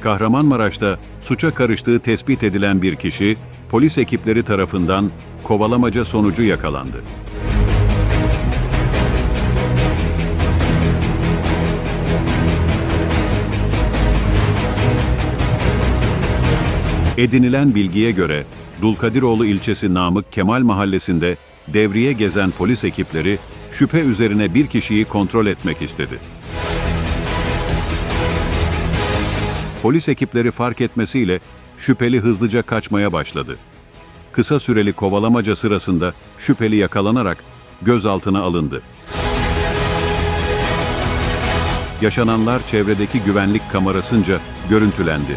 Kahramanmaraş'ta suça karıştığı tespit edilen bir kişi, polis ekipleri tarafından kovalamaca sonucu yakalandı. Edinilen bilgiye göre Dulkadiroğlu ilçesi Namık Kemal mahallesinde devriye gezen polis ekipleri şüphe üzerine bir kişiyi kontrol etmek istedi. Polis ekipleri fark etmesiyle şüpheli hızlıca kaçmaya başladı. Kısa süreli kovalamaca sırasında şüpheli yakalanarak gözaltına alındı. Yaşananlar çevredeki güvenlik kamerasınca görüntülendi.